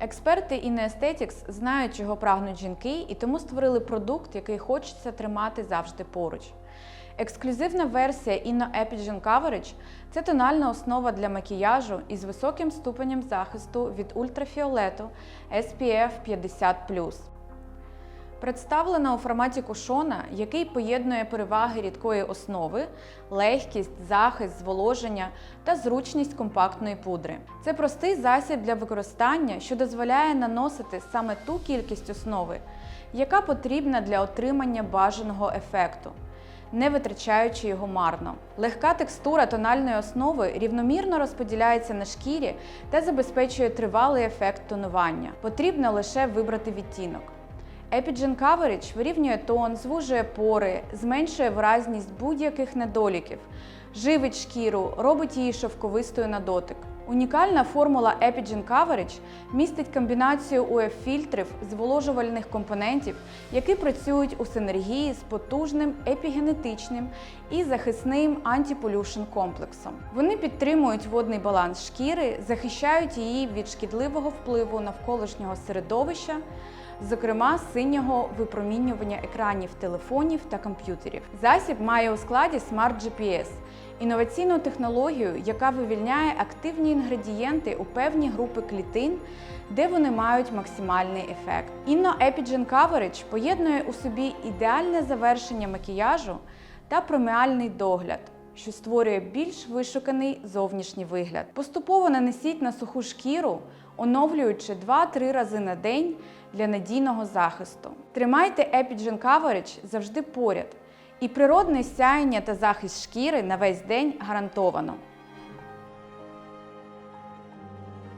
Експерти Aesthetics знають, чого прагнуть жінки, і тому створили продукт, який хочеться тримати завжди поруч. Ексклюзивна версія Inno Epigen Coverage – це тональна основа для макіяжу із високим ступенем захисту від ультрафіолету SPF 50+. Представлена у форматі кушона, який поєднує переваги рідкої основи, легкість, захист, зволоження та зручність компактної пудри. Це простий засіб для використання, що дозволяє наносити саме ту кількість основи, яка потрібна для отримання бажаного ефекту. Не витрачаючи його марно. Легка текстура тональної основи рівномірно розподіляється на шкірі та забезпечує тривалий ефект тонування. Потрібно лише вибрати відтінок. Epigen Coverage вирівнює тон, звужує пори, зменшує вразність будь-яких недоліків, живить шкіру, робить її шовковистою на дотик. Унікальна формула Epigen Coverage містить комбінацію УФ-фільтрів зволожувальних компонентів, які працюють у синергії з потужним епігенетичним і захисним антиполюшн комплексом. Вони підтримують водний баланс шкіри, захищають її від шкідливого впливу навколишнього середовища зокрема синього випромінювання екранів телефонів та комп'ютерів. Засіб має у складі Smart GPS – інноваційну технологію, яка вивільняє активні інгредієнти у певні групи клітин, де вони мають максимальний ефект. Inno Epigen Coverage поєднує у собі ідеальне завершення макіяжу та проміальний догляд що створює більш вишуканий зовнішній вигляд. Поступово нанесіть на суху шкіру, оновлюючи 2-3 рази на день для надійного захисту. Тримайте Epigen Coverage завжди поряд, і природне сяєння та захист шкіри на весь день гарантовано.